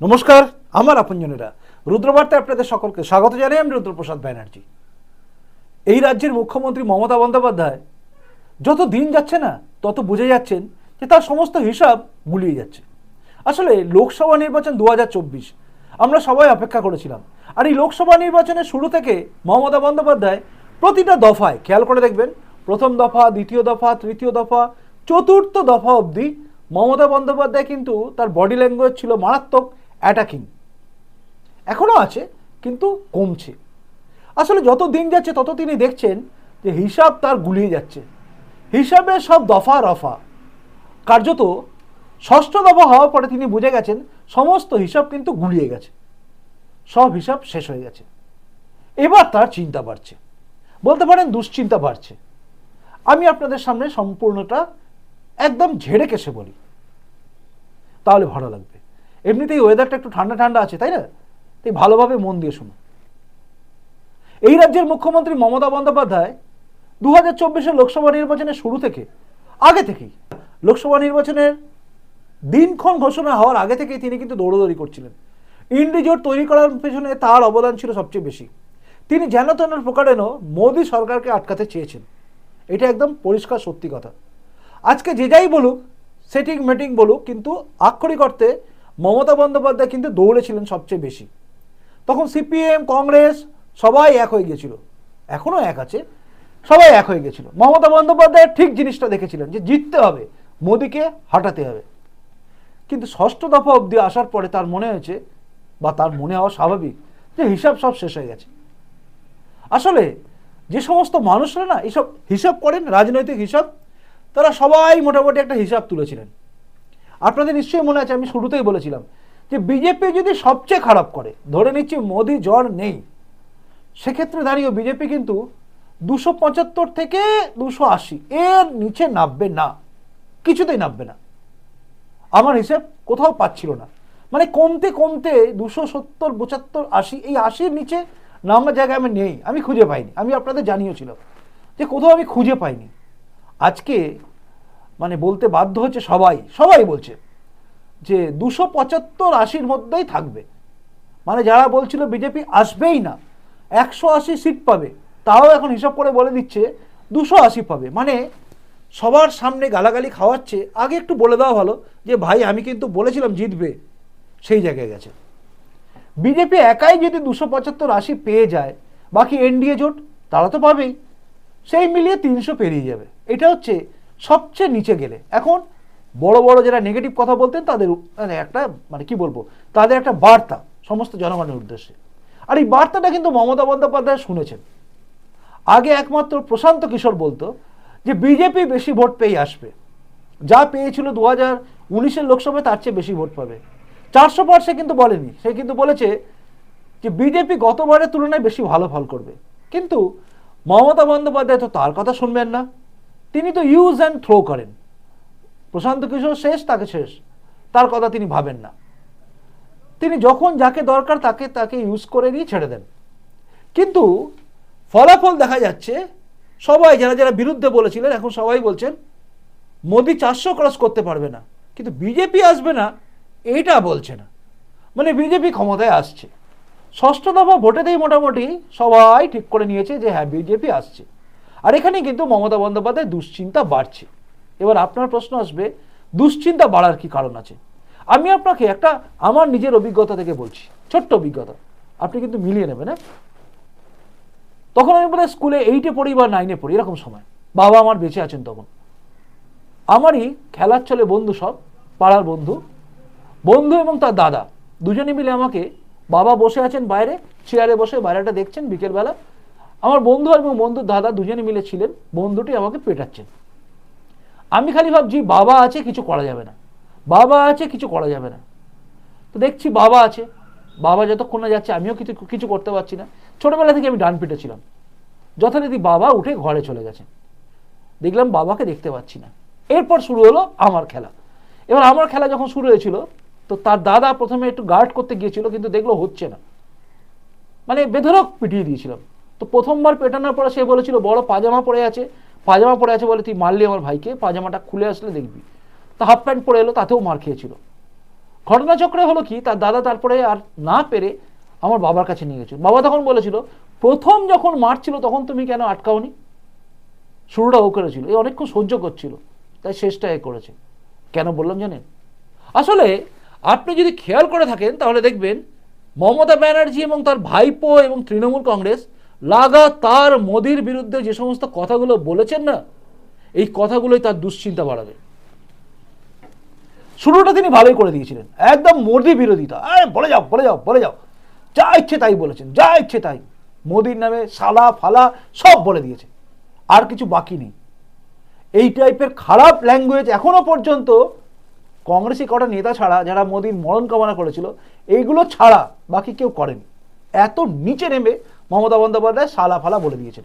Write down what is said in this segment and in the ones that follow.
নমস্কার, আমার আপনজনেরা। রুদ্রবার্তায় আপনাদের সকলকে স্বাগত জানাই আমি রুদ্রপ্রসাদ ব্যানার্জি। এই রাজ্যের মুখ্যমন্ত্রী মমতা বন্দ্যোপাধ্যায় যত দিন যাচ্ছে না, তত বুঝে যাচ্ছেন যে তার সমস্ত হিসাব গুলিয়ে যাচ্ছে। আসলে লোকসভা নির্বাচন দু হাজার চব্বিশ, আমরা সবাই অপেক্ষা করেছিলাম। আর এই লোকসভা নির্বাচনের শুরু থেকে মমতা বন্দ্যোপাধ্যায় প্রতিটা দফায়, খেয়াল করে দেখবেন, প্রথম দফা, দ্বিতীয় দফা, তৃতীয় দফা, চতুর্থ দফা অবধি মমতা বন্দ্যোপাধ্যায় কিন্তু তার বডি ল্যাঙ্গুয়েজ ছিল মারাত্মক অ্যাটাকিং এখনও আছে, কিন্তু কমছে। আসলে যত দিন যাচ্ছে, তত তিনি দেখছেন যে হিসাব তার গুলিয়ে যাচ্ছে। হিসাবে সব দফা রফা। কার্যত ষষ্ঠ দফা হওয়ার পরে তিনি বুঝে গেছেন, সমস্ত হিসাব কিন্তু গুলিয়ে গেছে। সব হিসাব শেষ হয়ে গেছে। এবার তার চিন্তা বাড়ছে। বলতে পারেন দুশ্চিন্তা বাড়ছে। আমি আপনাদের সামনে সম্পূর্ণটা একদম ঝেড়ে কেসে বলি। তাহলে ভালো লাগবে। এমনিতেই ওয়েদারটা একটু ঠান্ডা ঠান্ডা আছে, তাই না? তাই ভালোভাবে মন দিয়ে শুনুন এই রাজ্যের মুখ্যমন্ত্রী মমতা বন্দ্যোপাধ্যায় দু হাজার চব্বিশের লোকসভা নির্বাচনের শুরু থেকে, আগে থেকেই, লোকসভা নির্বাচনের দিনক্ষণ ঘোষণা হওয়ার আগে থেকেই তিনি কিন্তু দৌড়দৌড়ি করছিলেন। ইন্ডি জোট তৈরি করার পেছনে তার অবদান ছিল সবচেয়ে বেশি। তিনি যেন তেন প্রকারেণ মোদী সরকারকে আটকাতে চেয়েছেন। এটা একদম পরিষ্কার সত্যি কথা। আজকে যে যাই বলুক সেটিং মেটিং বলুক, কিন্তু আক্ষরিক অর্থে মমতা বন্দ্যোপাধ্যায় কিন্তু দৌড়েছিলেন সবচেয়ে বেশি। তখন সিপিএম, কংগ্রেস সবাই এক হয়ে গিয়েছিল এখনও এক আছে। সবাই এক হয়ে গেছিল। মমতা বন্দ্যোপাধ্যায় ঠিক জিনিসটা দেখেছিলেন যে জিততে হবে, মোদিকে হাঁটাতে হবে। কিন্তু ষষ্ঠ দফা অবধি আসার পরে তার মনে হয়েছে বা তার মনে হওয়া স্বাভাবিক যে হিসাব সব শেষ হয়ে গেছে। আসলে যে সমস্ত মানুষরা না এসব হিসাব করেন, রাজনৈতিক হিসাব, তারা সবাই মোটামুটি একটা হিসাব তুলেছিলেন। আপনাদের নিশ্চয়ই মনে আছে, আমি শুরুতেই বলেছিলাম যে বিজেপি যদি সবচেয়ে খারাপ করে, ধরে নিচ্ছি মোদি জ্বর নেই, সেক্ষেত্রে দাঁড়িয়ে বিজেপি কিন্তু দুশো পঁচাত্তর থেকে দুশো আশি, এর নিচে নামবে না, কিছুতেই নামবে না। আমার হিসেব কোথাও পাচ্ছিল না। মানে কমতে কমতে দুশো সত্তর, পঁচাত্তর, আশি, এই আশির নিচে নামার জায়গায় আমি নেই, আমি খুঁজে পাইনি। আমি আপনাদের জানিয়েছিলাম যে কোথাও আমি খুঁজে পাইনি। আজকে মানে বলতে বাধ্য হচ্ছে সবাই সবাই বলছে যে দুশো পঁচাত্তর আশির মধ্যেই থাকবে। মানে যারা বলছিল বিজেপি আসবেই না, একশো আশি সিট পাবে, তাও এখন হিসাব করে বলে দিচ্ছে দুশো আশি পাবে। মানে সবার সামনে গালাগালি খাওয়াচ্ছে, আগে একটু বলে দেওয়া ভালো যে ভাই আমি কিন্তু বলেছিলাম জিতবে, সেই জায়গায় গেছে। বিজেপি একাই যদি দুশো পঁচাত্তর আশি পেয়ে যায়, বাকি এনডিএ জোট, তারা তো পাবেই, সেই মিলিয়ে তিনশো পেরিয়ে যাবে। এটা হচ্ছে সবচেয়ে নিচে গেলে। এখন বড় বড় যারা নেগেটিভ কথা বলতেন, তাদের মানে একটা মানে কি বলব, তাদের একটা বার্তা সমস্ত জনগণের উদ্দেশ্যে। আর এই বার্তাটা কিন্তু মমতা বন্দ্যোপাধ্যায় শুনেছেন। আগে একমাত্র প্রশান্ত কিশোর বলতো যে, বিজেপি বেশি ভোট পেয়ে আসবে। যা পেয়েছিল দু হাজার উনিশের লোকসভায়, তার চেয়ে বেশি ভোট পাবে। চারশো পার সে কিন্তু বলেনি। সে কিন্তু বলেছে যে, বিজেপি গতবারের তুলনায় বেশি ভালো ফল করবে। কিন্তু মমতা বন্দ্যোপাধ্যায় তো তার কথা শুনবেন না। তিনি তো ইউজ অ্যান্ড থ্রো করেন। প্রশান্ত কিশোর শেষ, তাকে শেষ। তার কথা তিনি ভাবেন না। তিনি যখন যাকে দরকার তাকে তাকে ইউজ করে দিয়ে ছেড়ে দেন। কিন্তু ফলাফল দেখা যাচ্ছে, সবাই যারা যারা বিরুদ্ধে বলেছিলেন, এখন সবাই বলছেন, মোদি চারশো ক্রস করতে পারবে না। কিন্তু বিজেপি আসবে না এইটা বলছে না। মানে বিজেপি ক্ষমতায় আসছে। ষষ্ঠ দফা ভোটেতেই মোটামুটি সবাই ঠিক করে নিয়েছে যে হ্যাঁ বিজেপি আসছে। আর এখানে কিন্তু মমতা বন্দ্যোপাধ্যায় দুশ্চিন্তা বাড়ছে। এবার আপনার প্রশ্ন আসবে, দুশ্চিন্তা বাড়ার কি কারণ আছে? আমি আপনাকে একটা আমার নিজের অভিজ্ঞতা থেকে বলছি, ছোট্ট অভিজ্ঞতা। আপনি কিন্তু মিলিয়ে নেবেন হ্যাঁ? তখন আমি বোধহয় স্কুলে এইটে পড়ি বা নাইনে পড়ি, এরকম সময়। বাবা আমার বেঁচে আছেন তখন। আমারই খেলার চলে বন্ধু সব, পাড়ার বন্ধু। বন্ধু এবং তার দাদা, দুজনে মিলে আমাকে বাবা বসে আছেন বাইরে চেয়ারে বসে বাইরেটা দেখছেন বিকেলবেলা। আমার বন্ধু এবং বন্ধুর দাদা দুজনে মিলে ছিলেন, বন্ধুটি আমাকে পেটাচ্ছেন। আমি খালি ভাবছি, বাবা আছে, কিছু করা যাবে না। বাবা আছে, কিছু করা যাবে না। তো দেখছি বাবা আছে। বাবা যতক্ষণ না যাচ্ছে, আমিও কিছু কিছু করতে পারছি না। ছোটোবেলা থেকে আমি ডান পিটে ছিলাম। যথারীতি বাবা উঠে ঘরে চলে গেছে দেখলাম বাবাকে দেখতে পাচ্ছি না। এরপর শুরু হলো আমার খেলা। এবার আমার খেলা যখন শুরু হয়েছিল, তো তার দাদা প্রথমে একটু গার্ড করতে গিয়েছিল, কিন্তু দেখল হচ্ছে না। মানে বেধরক পিটিয়ে দিয়েছিলাম। তো প্রথমবার পেটানোর পরে সে বলেছিল, বড় পাজামা পরে আছে, পাজামা পরে আছে বলে তুই মারলি আমার ভাইকে, পাজামাটা খুলে আসলে দেখবি। তা হাফ প্যান্ট পরে এলো, তাতেও মার খেয়েছিল। ঘটনাচক্রে হলো কি, তার দাদা তারপরে আর না পেরে আমার বাবার কাছে নিয়ে গেছিল। বাবা তখন বলেছিল, প্রথম যখন মারছিল তখন তুমি কেন আটকাওনি? শুরুটা ও করেছিল এই অনেকক্ষণ সহ্য করছিল, তাই শেষটা এ করেছে। কেন বললাম জানেন? আসলে আপনি যদি খেয়াল করে থাকেন, তাহলে দেখবেন মমতা ব্যানার্জি এবং তার ভাইপো এবং তৃণমূল কংগ্রেস লাগাতার মোদির বিরুদ্ধে যে সমস্ত কথাগুলো বলেছেন না, এই কথাগুলোই তার দুশ্চিন্তা বাড়াবে। শুরুটা তিনি ভালোই করে দিয়েছিলেন। একদম মোদি বিরোধিতা। বলে যাও বলে যাও বলে যাও। যা ইচ্ছে তাই বলেছেন, যা ইচ্ছে তাই। মোদির নামে সালা ফালা সব বলে দিয়েছে। আর কিছু বাকি নেই। এই টাইপের খারাপ ল্যাঙ্গুয়েজ এখনও পর্যন্ত কংগ্রেসি কটা নেতা ছাড়া, যারা মোদির মরণ কামনা করেছিল, এইগুলো ছাড়া বাকি কেউ করেনি। এত নিচে নেমে মমতা বন্দ্যোপাধ্যায় সালা ফালা বলে দিয়েছেন।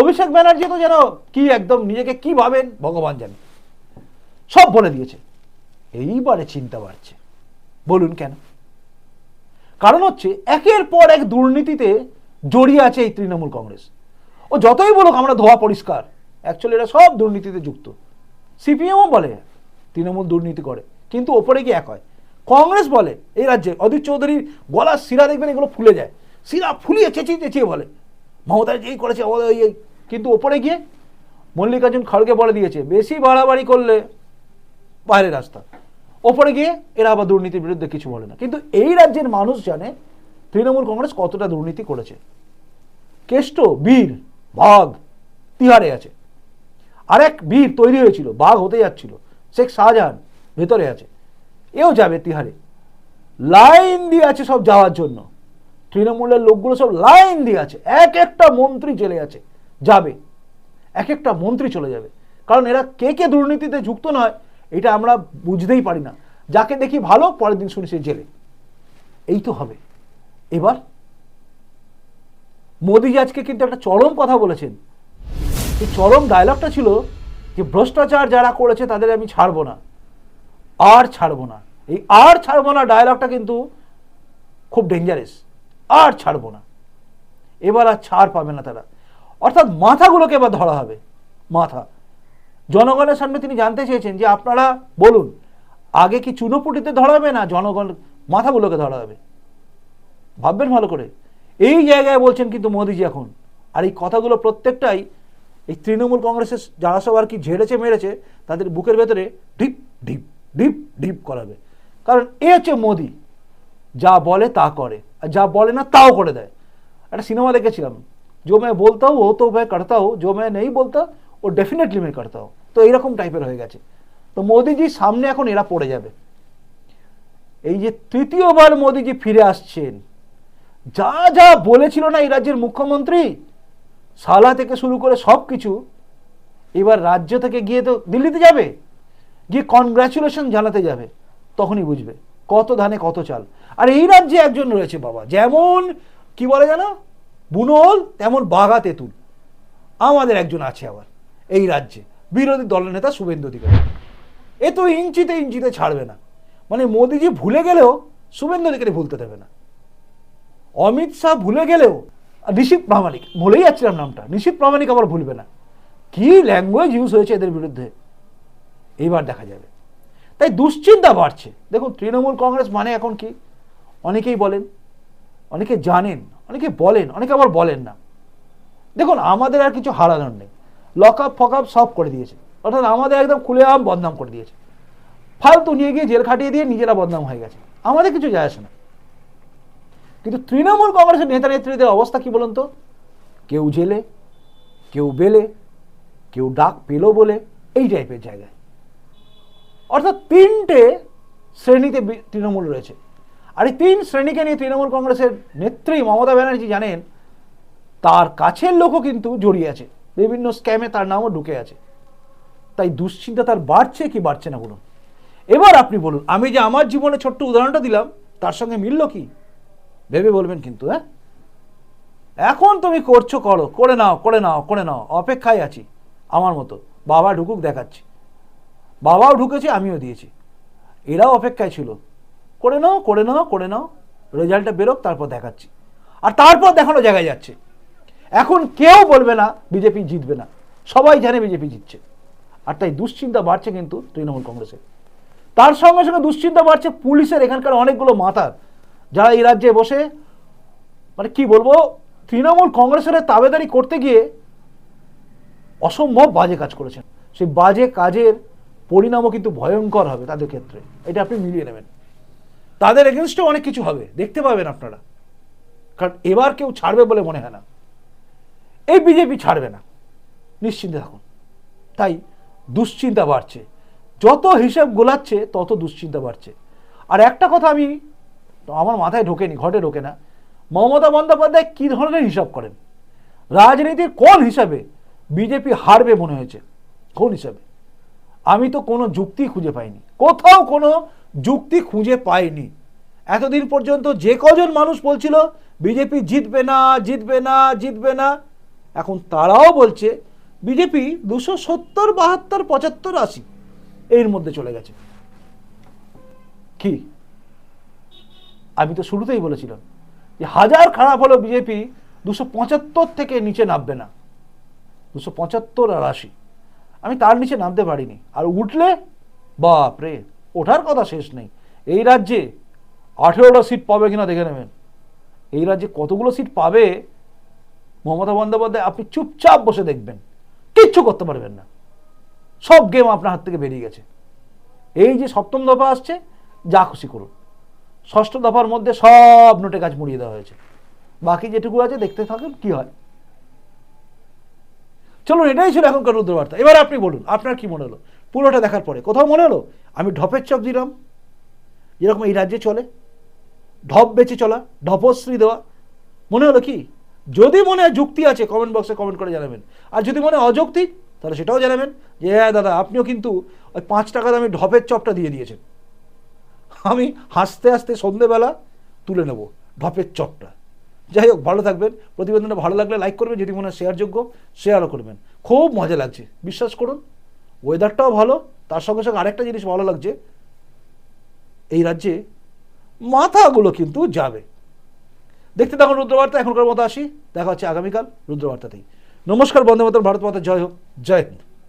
অভিষেক ব্যানার্জি তো যেন কি একদম নিজেকে কি ভাবেন, ভগবান জানে। সব বলে দিয়েছে। এইবারে চিন্তা বাড়ছে। বলুন কেন? কারণ হচ্ছে একের পর এক দুর্নীতিতে জড়িয়ে আছে এই তৃণমূল কংগ্রেস। ও যতই বলুক আমরা ধোয়া পরিষ্কার। অ্যাকচুয়ালি এরা সব দুর্নীতিতে যুক্ত। সিপিএমও বলে তৃণমূল দুর্নীতি করে, কিন্তু ওপরে গিয়ে এক হয়। কংগ্রেস বলে, এই রাজ্যে অধীর চৌধুরীর গলার শিরা দেখবেন এগুলো ফুলে যায়। শিরা ফুলিয়ে চেঁচিয়ে চেঁচিয়ে বলে মমতা এই করেছে, ও এই। কিন্তু ওপরে গিয়ে মল্লিকার্জুন খড়গে বলে দিয়েছে, বেশি বাড়াবাড়ি করলে বাইরের রাস্তা। ওপরে গিয়ে এরা আবার দুর্নীতির বিরুদ্ধে কিছু বলে না। কিন্তু এই রাজ্যের মানুষ জানে তৃণমূল কংগ্রেস কতটা দুর্নীতি করেছে। কেষ্ট, বীর, বাঘ তিহারে আছে। আরেক বীর তৈরি হয়েছিল, বাঘ হতে যাচ্ছিল, শেখ শাহজাহান ভেতরে আছে। এও যাবে তিহারে। লাইন দিয়ে আছে সব যাওয়ার জন্য। তৃণমূলের লোকগুলো সব লাইন দিয়ে আছে। এক একটা মন্ত্রী জেলে আছে যাবে। এক একটা মন্ত্রী চলে যাবে। কারণ এরা কে কে দুর্নীতিতে যুক্ত নয়, এটা আমরা বুঝতেই পারি না। যাকে দেখি ভালো, পরের দিন শুনি সে জেলে। এই তো হবে। এবার মোদিজি আজকে কিন্তু একটা চরম কথা বলেছেন। এই চরম ডায়লগটা ছিল যে ভ্রষ্টাচার যারা করেছে, তাদের আমি ছাড়বো না। আর ছাড়বো না। এই আর ছাড়বো না ডায়লগটা কিন্তু খুব ডেঞ্জারাস আর ছাড়বো না। এবার আর ছাড় পাবে না তারা। অর্থাৎ মাথাগুলোকে এবার ধরা হবে। মাথা। জনগণের সামনে তিনি জানতে চেয়েছেন যে আপনারা বলুন, আগে কি চুনোপুটিতে ধরা হবে না জনগণ মাথাগুলোকে ধরা হবে? ভাববেন ভালো করে। এই জায়গায় বলছেন কিন্তু মোদিজি এখন। আর এই কথাগুলো প্রত্যেকটাই এই তৃণমূল কংগ্রেসের যারা সব আর কি ঝেড়েছে মেরেছে, তাদের বুকের ভেতরে ঢিপ ঢিপ ঢিপ ঢিপ করাবে। কারণ এ হচ্ছে মোদি। যা বলে তা করে। যা বলে না তাও করে দেয় একটা সিনেমা দেখেছিলাম जो मैं बोलता हूँ वो तो मैं करता हूँ जो मैं नहीं बोलता वो डेफिनेटली मैं करता हूँ তো এইরকম টাইপের হয়ে গেছে তো মোদিজির সামনে এখন এরা পড়ে যাবে এই যে তৃতীয়বার মোদিজি ফিরে আসছেন যা যা বলেছিল না এই রাজ্যের মুখ্যমন্ত্রী সালা থেকে শুরু করে সব কিছু এবার রাজ্য থেকে গিয়ে তো দিল্লিতে যাবে গিয়ে কনগ্রাচুলেশন জানাতে যাবে তখনই বুঝবে কত ধানে কত চাল। আর এই রাজ্যে একজন রয়েছে বাবা, যেমন, কি বলে জানো বুনোল, তেমন বাঘা তেঁতুল। আমাদের একজন আছে আবার, এই রাজ্যে। বিরোধী দলের নেতা শুভেন্দু অধিকারী। এ তো ইঞ্চিতে ইঞ্চিতে ছাড়বে না। মানে মোদিজি ভুলে গেলেও শুভেন্দু অধিকারী ভুলতে দেবে না। অমিত শাহ ভুলে গেলেও নিশীত প্রামাণিক, ভুলেই যাচ্ছিলাম নামটা, নিশীত প্রামাণিক আবার ভুলবে না। কি ল্যাঙ্গুয়েজ ইউজ হয়েছে এদের বিরুদ্ধে? এইবার দেখা যাবে। তাই দুশ্চিন্তা বাড়ছে। দেখুন, তৃণমূল কংগ্রেস মানে এখন কি? অনেকেই বলেন, অনেকে জানেন, অনেকে বলেন, অনেকে আবার বলেন না। দেখুন, আমাদের আর কিছু হারানোর নেই। লক আপ ফক আপ সব করে দিয়েছে। অর্থাৎ আমাদের একদম খুলে আম বদনাম করে দিয়েছে। ফালতু নিয়ে গিয়ে জেল খাটিয়ে দিয়ে নিজেরা বদনাম হয়ে গেছে। আমাদের কিছু যায় আসে না। কিন্তু তৃণমূল কংগ্রেসের নেতা নেত্রীদের অবস্থা কি বলুন তো? কেউ জেলে, কেউ বেলে, কেউ ডাক পেল বলে, এই টাইপের জায়গায়। অর্থাৎ তিনটে শ্রেণীতে তৃণমূল রয়েছে। আর এই তিন শ্রেণীকে নিয়ে তৃণমূল কংগ্রেসের নেত্রী মমতা ব্যানার্জি জানেন, তার কাছের লোকও কিন্তু জড়িয়ে আছে। বিভিন্ন স্ক্যামে তার নামও ঢুকে আছে। তাই দুশ্চিন্তা তার বাড়ছে কি বাড়ছে না বলুন। এবার আপনি বলুন, আমি যে আমার জীবনে ছোট্ট উদাহরণটা দিলাম, তার সঙ্গে মিলল কি? ভেবে বলবেন কিন্তু হ্যাঁ? এখন তুমি করছ, করো, করে নাও করে নাও করে নাও, অপেক্ষায় আছি, আমার মতো। বাবা ঢুকুক দেখাচ্ছি। বাবাও ঢুকেছে, আমিও দিয়েছি। এরাও অপেক্ষায় ছিল। করে নাও করে নাও করে নাও। রেজাল্টটা বেরোক, তারপর দেখাচ্ছি। আর তারপর দেখানো জায়গায় যাচ্ছে। এখন কেউ বলবে না, বিজেপি জিতবে না। সবাই জানে বিজেপি জিতছে। আর তাই দুশ্চিন্তা বাড়ছে কিন্তু তৃণমূল কংগ্রেসের। তার সঙ্গে সঙ্গে দুশ্চিন্তা বাড়ছে পুলিশের। এখানকার অনেকগুলো মাথার যারা এই রাজ্যে বসে মানে কি বলব, তৃণমূল কংগ্রেসের তাবেদারি করতে গিয়ে অসম্ভব বাজে কাজ করেছেন। সেই বাজে কাজের পরিণামও কিন্তু ভয়ঙ্কর হবে তাদের ক্ষেত্রে। এটা আপনি মিলিয়ে নেবেন। তাদের এগেনস্টে অনেক কিছু হবে, দেখতে পাবেন আপনারা। কারণ এবার কেউ ছাড়বে বলে মনে হয় না। এই বিজেপি ছাড়বে না। নিশ্চিন্তে থাকুন। তাই দুশ্চিন্তা বাড়ছে। যত হিসাব গোলাচ্ছে, তত দুশ্চিন্তা বাড়ছে। আর একটা কথা আমি আমার মাথায় ঢোকেনি, ঘটে ঢোকে না। মমতা বন্দ্যোপাধ্যায় কী ধরনের হিসাব করেন? রাজনীতির কোন হিসাবে বিজেপি হারবে মনে হয়েছে? কোন হিসাবে? আমি তো কোনো যুক্তি খুঁজে পাইনি। কোথাও কোনো যুক্তি খুঁজে পাইনি। এতদিন পর্যন্ত যে কজন মানুষ বলছিল, বিজেপি জিতবে না জিতবে না জিতবে না। এখন তারাও বলছে, বিজেপি দুশো সত্তর, বাহাত্তর, পঁচাত্তর, আশি এর মধ্যে চলে গেছে। কি? আমি তো শুরুতেই বলেছিলাম যে হাজার খারাপ হলো বিজেপি দুশো পঁচাত্তর থেকে নিচে নামবে না। দুশো পঁচাত্তর আর আশি। আমি তার নিচে নামতে পারিনি। আর উঠলে বাপ রে ওঠার কথা শেষ নেই। এই রাজ্যে আঠেরোটা সিট পাবে কিনা দেখে নেবেন। এই রাজ্যে কতগুলো সিট পাবে? মমতা বন্দ্যোপাধ্যায়, আপনি চুপচাপ বসে দেখবেন। কিচ্ছু করতে পারবেন না। সব গেম আপনার হাত থেকে বেরিয়ে গেছে। এই যে সপ্তম দফা আসছে, যা খুশি করুন। ষষ্ঠ দফার মধ্যে সব নোটে কাজ মুড়িয়ে দেওয়া হয়েছে। বাকি যেটুকু আছে, দেখতে থাকুন, কি হয়। চলুন, এটাই ছিল এখনকার রুদ্রবার্তা। এবার আপনি বলুন, আপনার কি মনে হলো? পুরোটা দেখার পরে। কোথাও মনে হলো? আমি ঢপের চপ দিলাম। যেরকম এই রাজ্যে চলে। ঢপ বেঁচে চলা ঢপশ্রী দেওয়া। মনে হলো কি? যদি মনে হয় যুক্তি আছে কমেন্ট বক্সে কমেন্ট করে জানাবেন। আর যদি মনে অযৌক্তিক তাহলে সেটাও জানাবেন যে হ্যাঁ দাদা, আপনিও কিন্তু ওই পাঁচ টাকা দামে ঢপের চপটা দিয়ে দিয়েছেন। আমি হাসতে হাসতে সন্ধেবেলা তুলে নেব ঢপের চপটা। যাই হোক ভালো থাকবেন। প্রতিবেদনটা ভালো লাগলে লাইক করবেন যদি মনে হয় শেয়ারযোগ্য শেয়ারও করবেন। খুব মজা লাগছে, বিশ্বাস করুন। ওয়েদারটাও ভালো, তার সঙ্গে সঙ্গে আরেকটা জিনিস ভালো লাগছে, এই রাজ্যে মাথাগুলো কিন্তু যাবে। দেখতে থাকুন রুদ্রবার্তা, এখনকার মতো আসি, দেখা হচ্ছে আগামীকাল রুদ্রবার্তাতেই। নমস্কার বন্দে ভারত মাতা, জয় হোক, জয় হিন্দ।